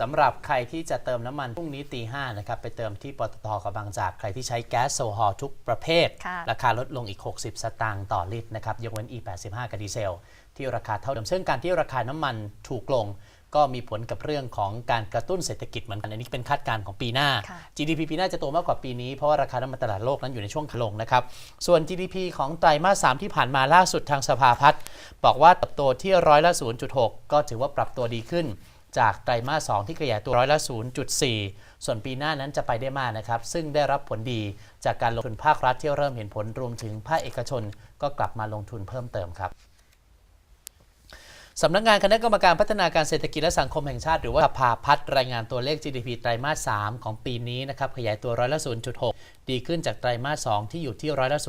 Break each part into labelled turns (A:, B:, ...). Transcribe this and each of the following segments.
A: สำหรับใครที่จะเติมน้ำมันพรุ่งนี้ตีห้านะครับ ไปเติมที่ปตทกับบางจาก ใครที่ใช้แก๊สโซฮอลทุกประเภท
B: ค่ะ
A: ราคาลดลงอีก 60 สตางค์ต่อลิตรนะครับ ยกเว้น E85 กับดีเซล ที่ราคาเท่าเดิม ซึ่งการที่ราคาน้ำมันถูกลง ก็มีผลกับเรื่องของการกระตุ้นเศรษฐกิจเหมือนกัน อันนี้เป็นคาดการณ์ของปีหน้า
B: ค่ะ
A: GDP ปีหน้าจะโตมากกว่าปีนี้ เพราะว่าราคาน้ำมันตลาดโลกนั้นอยู่ในช่วงขาลงนะครับ ส่วน GDP ของไตรมาส 3 ที่ผ่านมาล่าสุดทางสภาพัฒน์บอกว่าเติบโตที่ร้อยละ 0.6 ก็ถือว่าปรับตัวดีขึ้น จากไตรมาส 2 ที่ขยายตัวร้อยละ 0.4 ส่วนปีหน้านั้นจะไปได้มากนะครับ ซึ่งได้รับผลดีจากการลงทุนภาครัฐที่เริ่มเห็นผลรวมถึงภาคเอกชน ก็กลับมาลงทุนเพิ่มเติมครับสำนักงานคณะกรรมการพัฒนาการเศรษฐกิจและสังคมแห่งชาติ หรือว่าสภาพัฒน์รายงานตัวเลข GDP ไตรมาส 3 ของปีนี้นะครับขยายตัวร้อยละ 0.6 ดีขึ้นจากไตรมาส 2 ที่อยู่ที่ร้อยละ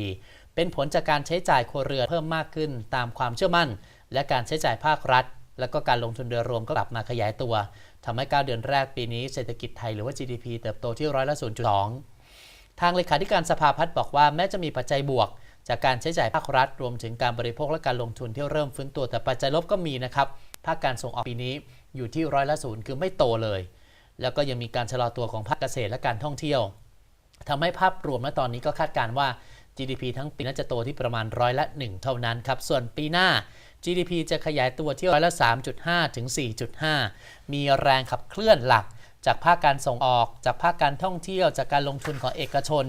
A: 0.4 เป็นผลจากการใช้จ่ายครัวเรือนเพิ่มมากขึ้นตามความเชื่อมั่น และการใช้จ่ายภาครัฐ และก็การลงทุนโดยรวมก็กลับมาขยายตัวทำให้ 9 เดือนแรกปีนี้เศรษฐกิจไทยหรือว่า GDP เติบโตที่ร้อยละ0.2 ทางเลขาธิการสภาพัฒน์บอกว่าแม้จะมีปัจจัยบวก จากการใช้จ่ายภาครัฐ รวมถึงการบริโภคและการลงทุนที่เริ่มฟื้นตัวแต่ปัจจัยลบก็มีนะครับภาคการส่งออกปีนี้อยู่ที่ร้อยละศูนย์คือไม่โตเลย แล้วก็ยังมีการชะลอตัวของภาคเกษตรและการท่องเที่ยวทำให้ภาพรวมณตอนนี้ก็คาดการณ์ว่า GDP ทั้งปีน่าจะโตที่ประมาณร้อยละ 1 เท่านั้นครับ ส่วนปีหน้า GDP จะขยายตัวที่ร้อยละ 3.5 ถึง 4.5 มีแรงขับเคลื่อนหลัก จากภาคการส่งออก จากภาคการท่องเที่ยว จากการลงทุนของเอกชน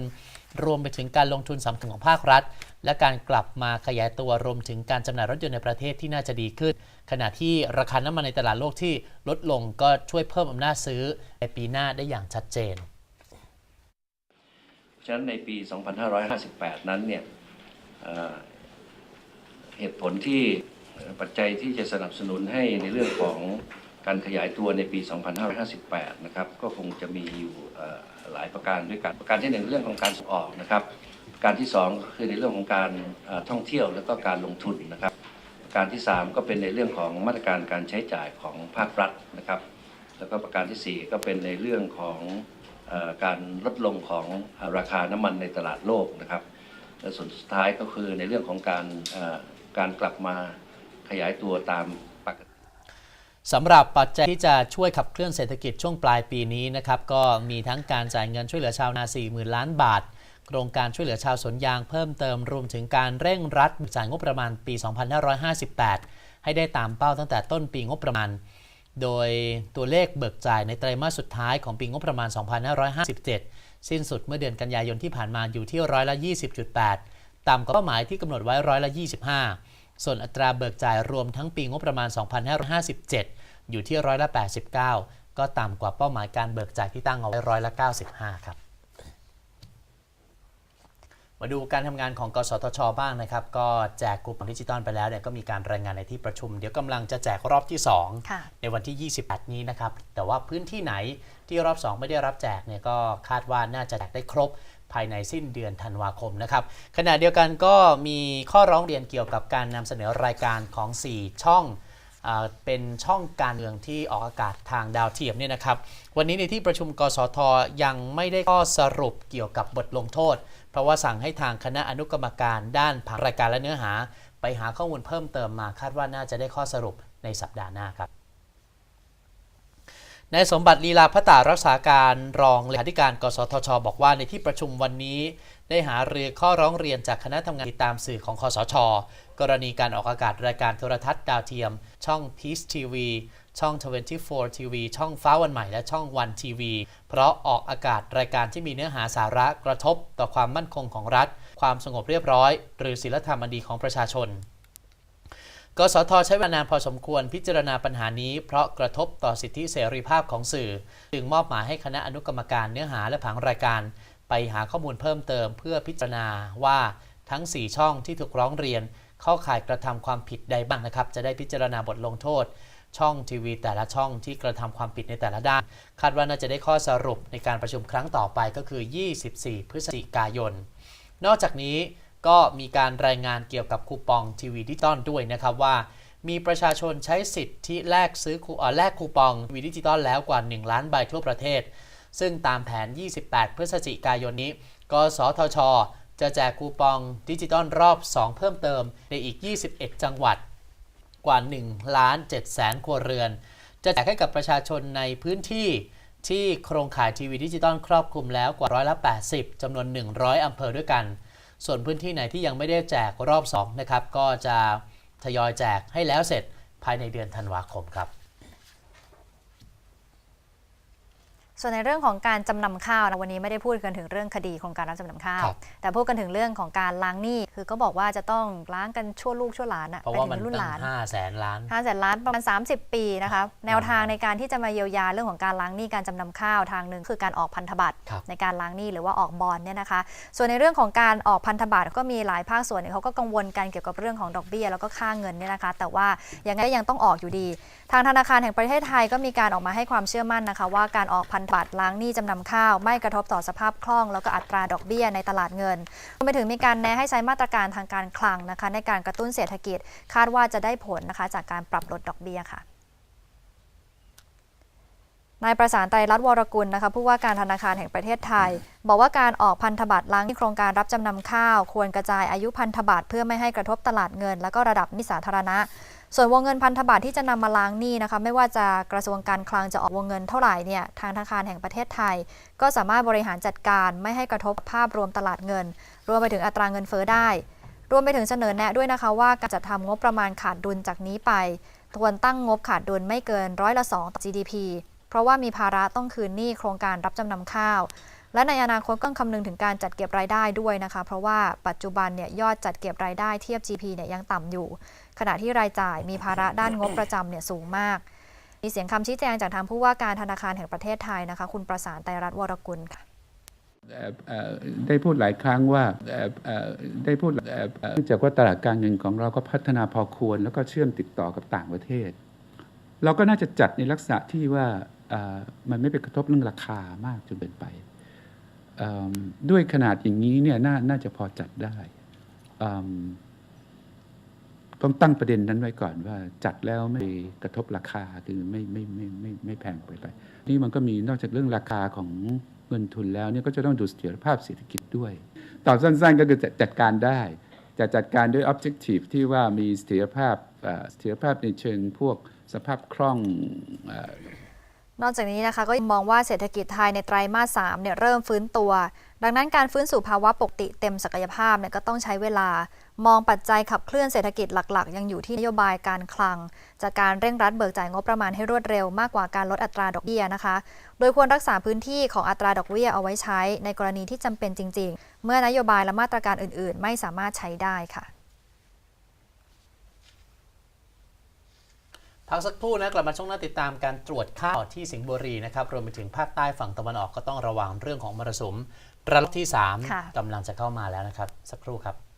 A: รวมไปถึงการลงทุนสำคัญของภาครัฐ และการกลับมาขยายตัวรวมถึงการจำหน่ายรถยนต์ในประเทศที่น่าจะดีขึ้น ขณะที่ราคาน้ำมันในตลาดโลกที่ลดลงก็ช่วยเพิ่มอำนาจซื้อในปีหน้าได้อย่างชัดเจน
C: ฉะนั้นในปี 2558 นั้นเนี่ยเเหตุผลที่ ปัจจัยที่จะสนับสนุนให้ในเรื่องของการขยายตัวในปี 2558 นะครับ ก็คงจะมีอยู่หลายประการด้วยกัน ประการที่หนึ่งเรื่องของการส่งออกนะครับ ประการที่สองก็คือในเรื่องของการท่องเที่ยวและก็การลงทุนนะครับ ประการที่สามก็เป็นในเรื่องของมาตรการการใช้จ่ายของภาครัฐนะครับ แล้วก็ประการที่สี่ก็เป็นในเรื่องของการลดลงของราคาน้ำมันในตลาดโลกนะครับและส่วนสุดท้ายก็คือในเรื่องของการการกลับมา ขยายตัวตามปกติ
A: สำหรับปัจจัยที่จะช่วยขับเคลื่อนเศรษฐกิจช่วงปลายปีนี้นะครับก็มีทั้งการจ่ายเงินช่วยเหลือชาวนา 40,000 ล้านบาท โครงการช่วยเหลือชาวสวนยางเพิ่มเติมรวมถึงการเร่งรัดจ่ายงบประมาณปี 2558 ให้ได้ตามเป้าตั้งแต่ต้นปีงบประมาณ โดยตัวเลขเบิกจ่ายในไตรมาสสุดท้ายของปีงบประมาณ 2557 สิ้นสุดเมื่อเดือนกันยายนที่ผ่านมาอยู่ที่ร้อยละ 20.8 ต่ำกว่าเป้าหมายที่กำหนดไว้ร้อยละ 25 ส่วนอัตราเบิกจ่ายรวมทั้งปีงบประมาณ 2557 อยู่ที่ร้อยละ 89 ก็ต่ำกว่าเป้าหมายการเบิกจ่ายที่ตั้งเอาไว้ร้อยละ 95 ครับ มาดูการทำงานของกสทช บ้างนะครับ ก็แจกคูปองดิจิตอลไปแล้วเนี่ยก็มีการรายงานในที่ประชุม เดี๋ยวกำลังจะแจกรอบที่2
B: ค่ะ
A: ในวันที่ 28 นี้นะครับ แต่ว่าพื้นที่ไหนที่รอบ 2 ไม่ได้รับแจกเนี่ยก็คาดว่าน่าจะแจกได้ครบภายในสิ้นเดือนธันวาคมนะครับขณะเดียวกันก็มีข้อร้องเรียนเกี่ยวกับการนำเสนอรายการของ 4 ช่องอ่า เป็นช่องการเมืองที่ออกอากาศทางดาวเทียมเนี่ยนะครับ วันนี้ในที่ประชุมกสทยังไม่ได้ข้อสรุปเกี่ยวกับบทลงโทษ เพราะว่าสั่งให้ทางคณะอนุกรรมการด้านผังรายการและเนื้อหา ไปหาข้อมูลเพิ่มเติมมาคาดว่าน่าจะได้ข้อสรุปในสัปดาห์หน้าครับ นายสมบัติลีลาพระตารักษาการรองเลขาธิการกสทช บอกว่าในที่ประชุมวันนี้ ได้หาเรือข้อร้องเรียนจากคณะทำงานติดตามสื่อของคสช กรณีการออกอากาศรายการโทรทัศน์ดาวเทียม ช่อง Peace TV ช่อง 24 TV ช่องฟ้าวันใหม่และช่องวันทีวี เพราะออกอากาศรายการที่มีเนื้อหาสาระกระทบต่อความมั่นคงของรัฐ ความสงบเรียบร้อย หรือศีลธรรมอันดีของประชาชน กสทใช้เวลานานพอสมควรพิจารณาปัญหานี้ เพราะกระทบต่อสิทธิเสรีภาพของสื่อ จึงมอบหมายให้คณะอนุกรรมการเนื้อหาและผังรายการ ไปหาข้อมูลเพิ่มเติมเพื่อพิจารณาว่าทั้ง 4 ช่องที่ถูกร้องเรียน เข้าข่ายกระทำความผิดใดบ้างนะครับ จะได้พิจารณาบทลงโทษ ช่องทีวี แต่ละช่องที่กระทำความผิดในแต่ละด้าน คาดว่าน่าจะได้ข้อสรุปในการประชุมครั้งต่อไปก็คือ 24 พฤศจิกายน นอกจากนี้ ก็มีการรายงานเกี่ยวกับคูปองทีวีดิจิตอลด้วยนะครับว่า มีประชาชนใช้สิทธิแลกซื้อคูอ่อแลกคูปองทีวีดิจิตอลแล้วกว่า 1 ล้านใบทั่วประเทศ ซึ่งตามแผน 28 พฤศจิกายนนี้ กสทช จะแจกคูปองดิจิตอลรอบ 2 เพิ่มเติมในอีก 21 จังหวัดกว่า1ล้าน7แสนครัวเรือน จะแจกให้กับประชาชนในพื้นที่ที่โครงข่ายทีวีดิจิตอลครอบคลุมแล้วกว่าร้อยละ80จำนวน 100 อำเภอด้วยกัน ส่วนพื้นที่ไหนที่ยังไม่ได้แจกรอบ2นะครับก็จะทยอยแจกให้แล้วเสร็จภายในเดือนธันวาคมครับ
B: ส่วนในเรื่องของการจำนำข้าวนะวันนี้ไม่ได้พูดกันถึงเรื่องคดีโครงการรับจำนำข้าว
A: ครับ
B: แต่พูดกันถึงเรื่องของการล้างหนี้คือก็บอกว่าจะต้องล้างกันชั่วลูกชั่วหลานอะ
A: เพราะ
B: ไป
A: ว่า
B: ถึ
A: มัน
B: งรุ่น
A: ตั้
B: หลางน
A: ห้าแสนล้าน
B: ห้าแสนล้านประมาณ 30 ปีนะคะแนวทางในการที่จะมาเยียวยาเรื่องของการล้างหนี้การจำนำข้าวทางหนึ่งคือการออกพันธบัตร
A: ครับ
B: ในการล้างหนี้หรือว่าออกบอลเนี่ยนะคะ ส่วนในเรื่องของการออกพันธบัตรก็มีหลายภาคส่วนเนี่ยเขาก็กังวลกันเกี่ยวกับเรื่องของดอกเบี้ยแล้วก็ค่าเงินเนี่ยนะคะ แต่ว่ายังไงก็ยังต้องออกอยู่ดี ทางธนาคารแห่งประเทศไทยก็มีการออกมาให้ความเชื่อมั่นนะคะ ว่าการออกพันธบัตรล้างหนี้จำนำข้าว ไม่กระทบต่อสภาพคล่อง แล้วก็อัตราดอกเบี้ยในตลาดเงินรวมไปถึงมีการแนะให้ใช้มาตรการทางการคลังนะคะ ในการกระตุ้นเศรษฐกิจคาดว่าจะได้ผลนะคะ จากการปรับลดดอกเบี้ยค่ะ นายประสานไตรรัตน์วรกุลนะคะผู้ว่าการธนาคารแห่งประเทศไทย บอกว่าการออกพันธบัตรล้างหนี้โครงการรับจำนำข้าว ควรกระจายอายุพันธบัตรเพื่อไม่ให้กระทบตลาดเงิน และก็ระดับหนี้สาธารณะ ส่วนวงเงินพันธบัตรที่จะนำมาล้างหนี้นะคะไม่ว่าจะกระทรวงการคลังจะออกวงเงินเท่าไหร่เนี่ยทางธนาคารแห่งประเทศไทย ก็สามารถบริหารจัดการไม่ให้กระทบภาพรวมตลาดเงิน รวมไปถึงอัตราเงินเฟ้อได้ รวมไปถึงเสนอแนะด้วยนะคะว่าการจัดทำงบประมาณขาดดุลจากนี้ไปควรตั้งงบขาดดุลไม่เกินร้อยละ2ต่อ GDP เพราะว่ามีภาระต้องคืนหนี้โครงการรับจำนำข้าว และในอนาคตก็คำนึงถึงการจัดเก็บรายได้ด้วยนะคะ เพราะว่าปัจจุบันเนี่ยยอดจัดเก็บรายได้เทียบ GP เนี่ยยังต่ำอยู่ ขณะที่รายจ่ายมีภาระด้านงบประจำเนี่ยสูงมาก มีเสียงคำชี้แจงจากทางผู้ว่าการธนาคารแห่งประเทศไทยนะคะ คุณประสานไตรรัตน์วรกุลค่ะ
D: ได้พูดหลายครั้งว่าได้พูดเนื่องจากว่าตลาดการเงินของเราก็พัฒนาพอควร แล้วก็เชื่อมติดต่อกับต่างประเทศ เราก็น่าจะจัดในลักษณะที่ว่า มันไม่ไปกระทบเรื่องราคามากจนเกินไป ด้วยขนาดอย่างนี้เนี่ยนาน่าจะพอจัดได้ต้องตั้งประเด็นนั้นไว้ก่อนว่าจัดแล้วไม่กระทบราคาคือไม่ไม่ไม่ไม่ไม่แพงไปไป นี่มันก็มีนอกจากเรื่องราคาของเงินทุนแล้วเนี่ยก็จะต้องดูเสถียรภาพเศรษฐกิจด้วย ตอบสั้นๆก็คือจ,จัดการได้จะจัดการด้วย objective ที่ว่ามีเสถียรภาพเสถียรภาพในเชิงพวกสภาพคล่อง
B: นอกจากนี้นะคะก็มองว่าเศรษฐกิจไทยในไตรมาส3เนี่ยเริ่มฟื้นตัว ดังนั้นการฟื้นสู่ภาวะปกติเต็มศักยภาพเนี่ยก็ต้องใช้เวลามองปัจจัยขับเคลื่อนเศรษฐกิจหลักๆ ยังอยู่ที่นโยบายการคลัง จากการเร่งรัดเบิกจ่ายงบประมาณให้รวดเร็วมากกว่าการลดอัตราดอกเบี้ยนะคะ โดยควรรักษาพื้นที่ของอัตราดอกเบี้ยเอาไว้ใช้ในกรณีที่จำเป็นจริง ๆ เมื่อนโยบายและมาตรการอื่น ๆ ไม่สามารถใช้ได้ค่ะ
A: พักสักครู่นะกลับมาช่วงหน้าติดตามการตรวจข้าวที่สิงห์บุรีนะครับรวมไปถึงภาคใต้ฝั่งตะวันออกก็ต้องระวังเรื่องของมรสุมระลอกที่
B: ค่ะ
A: 3กำลังจะเข้ามาแล้วนะครับ สักครู่ครับ